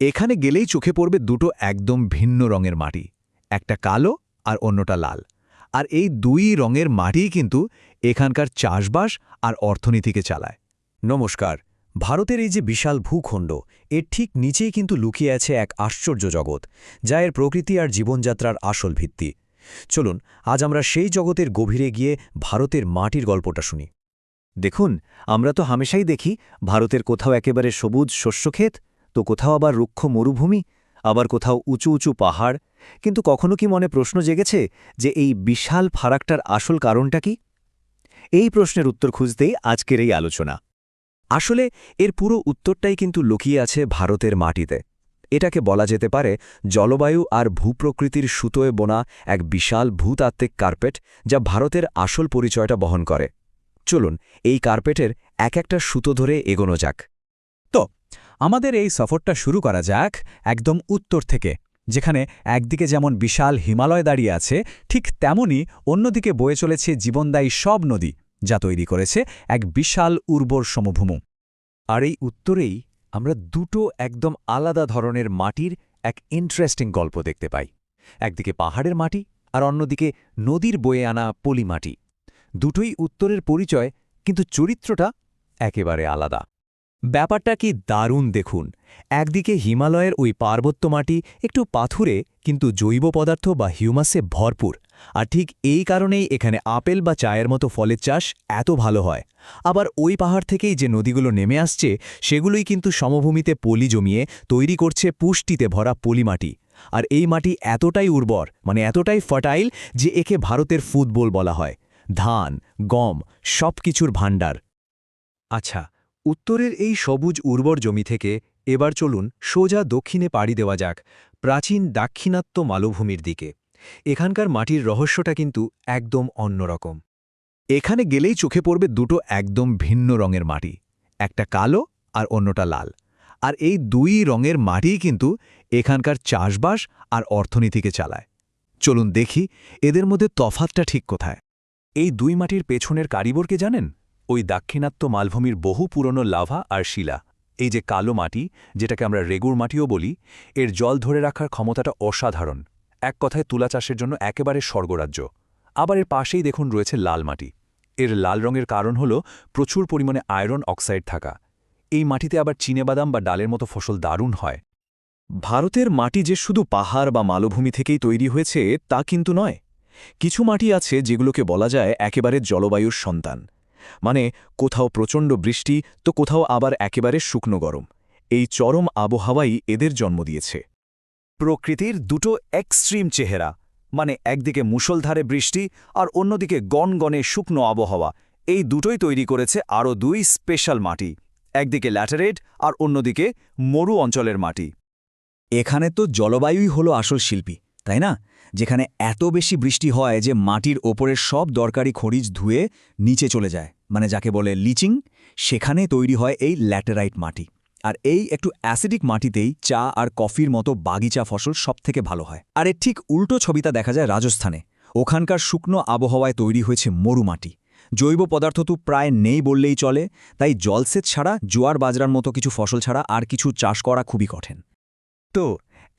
এখানে গেলেই চোখে পড়বে দুটো একদম ভিন্ন রঙের মাটি, একটা কালো আর অন্যটা লাল। আর এই দুই রঙের মাটিই কিন্তু এখানকার চাষবাস আর অর্থনীতিকে চালায়। নমস্কার, ভারতের এই যে বিশাল ভূখণ্ড, এর ঠিক নিচেই কিন্তু লুকিয়ে আছে এক আশ্চর্য জগৎ, যা এর প্রকৃতি আর জীবনযাত্রার আসল ভিত্তি। চলুন, আজ আমরা সেই জগতের গভীরে গিয়ে ভারতের মাটির গল্পটা শুনি। দেখুন, আমরা তো হামেশাই দেখি ভারতের কোথাও একেবারে সবুজ শস্যক্ষেত তো কোথাও আবার রুক্ষ মরুভূমি, আবার কোথাও উঁচু উঁচু পাহাড়। কিন্তু কখনো কি মনে প্রশ্ন জেগেছে যে এই বিশাল ফারাকটার আসল কারণটা কি? এই প্রশ্নের উত্তর খুঁজতেই আজকের এই আলোচনা। আসলে এর পুরো উত্তরটাই কিন্তু লুকিয়ে আছে ভারতের মাটিতে। এটাকে বলা যেতে পারে জলবায়ু আর ভূপ্রকৃতির সুতোয় বোনা এক বিশাল ভূতাত্ত্বিক কার্পেট যা ভারতের আসল পরিচয়টা বহন করে। চলুন, এই কার্পেটের এক একটা সুতো ধরে এগোনো যাক। আমাদের এই সফরটা শুরু করা যাক একদম উত্তর থেকে, যেখানে একদিকে যেমন বিশাল হিমালয় দাঁড়িয়ে আছে, ঠিক তেমনই অন্যদিকে বয়ে চলেছে জীবনদায়ী সব নদী, যা তৈরি করেছে এক বিশাল উর্বর সমভূমু। আর এই উত্তরেই আমরা দুটো একদম আলাদা ধরনের মাটির এক ইন্টারেস্টিং গল্প দেখতে পাই। একদিকে পাহাড়ের মাটি আর অন্যদিকে নদীর বয়ে আনা পলি মাটি দুটোই উত্তরের পরিচয়, কিন্তু চরিত্রটা একেবারে আলাদা। ব্যাপারটা কি দারুণ দেখুন। একদিকে হিমালয়ের ওই পার্বত্য মাটি একটু পাথুরে, কিন্তু জৈব পদার্থ বা হিউমাসে ভরপুর। আর ঠিক এই কারণেই এখানে আপেল বা চায়ের মতো ফলের চাষ এত ভালো হয়। আবার ওই পাহাড় থেকেই যে নদীগুলো নেমে আসছে, সেগুলোই কিন্তু সমভূমিতে পলি জমিয়ে তৈরি করছে পুষ্টিতে ভরা পলিমাটি আর এই মাটি এতটাই উর্বর মানে এতটাই ফার্টাইল যে একে ভারতের ফুটবল বলা হয়। ধান, গম সব কিছুর ভাণ্ডার। আচ্ছা উত্তরের এই সবুজ উর্বর জমি থেকে এবার চলুন সোজা দক্ষিণে পাড়ি দেওয়া যাক প্রাচীন দাক্ষিণাত্য মালভূমির দিকে। এখানকার মাটির রহস্যটা কিন্তু একদম অন্যরকম এখানে গেলেই চোখে পড়বে দুটো একদম ভিন্ন রঙের মাটি, একটা কালো আর অন্যটা লাল। আর এই দুই রঙের মাটিই কিন্তু এখানকার চাষবাস আর অর্থনীতিকে চালায়। চলুন দেখি এদের মধ্যে তফাতটা ঠিক কোথায়। এই দুই মাটির পেছনের কারিগরকে জানেন? ওই দাক্ষিণাত্য মালভূমির বহু পুরনো লাভা আর শিলা। এই যে কালো মাটি, যেটাকে আমরা রেগুর মাটিও বলি, এর জল ধরে রাখার ক্ষমতাটা অসাধারণ। এক কথায় তুলা চাষের জন্য একেবারে স্বর্গরাজ্য। আবার এর পাশেই দেখুন রয়েছে লাল মাটি। এর লাল রঙের কারণ হল প্রচুর পরিমাণে আয়রন অক্সাইড থাকা। এই মাটিতে আবার চিনেবাদাম বা ডালের মতো ফসল দারুণ হয়। ভারতের মাটি যে শুধু পাহাড় বা মালভূমি থেকেই তৈরি হয়েছে, তা কিন্তু নয়। কিছু মাটি আছে যেগুলোকে বলা যায় একেবারে জলবায়ুর সন্তান। মানে কোথাও প্রচণ্ড বৃষ্টি, তো কোথাও আবার একেবারে শুকনো গরম। এই চরম আবহাওয়াই এদের জন্ম দিয়েছে। প্রকৃতির দুটো এক্সট্রিম চেহারা মানে একদিকে মুষলধারে বৃষ্টি আর অন্যদিকে গনগনে শুকনো আবহাওয়া, এই দুটোই তৈরি করেছে আরও দুই স্পেশাল মাটি, একদিকে ল্যাটারেট আর অন্যদিকে মরু অঞ্চলের মাটি। এখানে তো জলবায়ুই হলো আসল শিল্পী, তাই না? যেখানে এত বেশি বৃষ্টি হয় যে মাটির ওপরের সব দরকারি খনিজ ধুয়ে নিচে চলে যায়। মানে যাকে বলে লিচিং, সেখানে তৈরি হয় এই ল্যাটেরাইট মাটি। আর এই একটু অ্যাসিডিক মাটিতেই চা আর কফির মতো বাগিচা ফসল সবথেকে ভালো হয়। আর এর ঠিক উল্টো ছবিটা দেখা যায় রাজস্থানে। ওখানকার শুকনো আবহাওয়ায় তৈরি হয়েছে মরু মাটি। জৈব পদার্থ তো প্রায় নেই বললেই চলে, তাই জলসেচ ছাড়া জোয়ার বাজরার মতো কিছু ফসল ছাড়া আর কিছু চাষ করা খুবই কঠিন। তো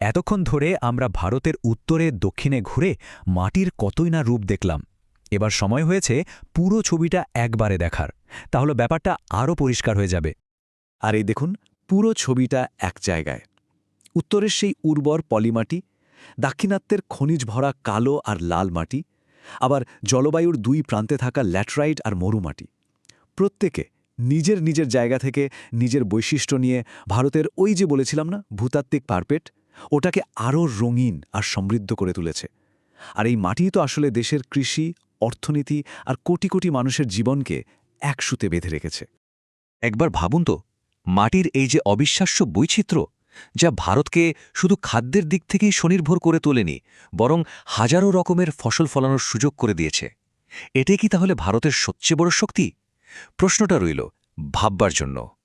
এতক্ষণ ধরে আমরা ভারতের উত্তরে, দক্ষিণে ঘুরে মাটির কতই না রূপ দেখলাম এবার সময় হয়েছে পুরো ছবিটা একবারে দেখার। তাহলে ব্যাপারটা আরও পরিষ্কার হয়ে যাবে। আর এই দেখুন, পুরো ছবিটা এক জায়গায়। উত্তরের সেই উর্বর পলিমাটি, দাক্ষিণাত্যের খনিজ ভরা কালো আর লাল মাটি, আবার জলবায়ুর দুই প্রান্তে থাকা ল্যাটরাইট আর মরুমাটি। প্রত্যেকে নিজের নিজের জায়গা থেকে নিজের বৈশিষ্ট্য নিয়ে ভারতের ওই যে বলেছিলাম না, ভূতাত্ত্বিক পারপেট, ওটাকে আরও রঙিন আর সমৃদ্ধ করে তুলেছে। আর এই মাটিই তো আসলে দেশের কৃষি অর্থনীতি আর কোটি কোটি মানুষের জীবনকে একসুতে বেঁধে রেখেছে। একবার ভাবুন তো, মাটির এই যে অবিশ্বাস্য বৈচিত্র্য, যা ভারতকে শুধু খাদ্যের দিক থেকেই স্বনির্ভর করে তোলেনি, বরং হাজারো রকমের ফসল ফলানোর সুযোগ করে দিয়েছে। এটাই কি তাহলে ভারতের সবচেয়ে বড় শক্তি? প্রশ্নটা রইল ভাববার জন্য।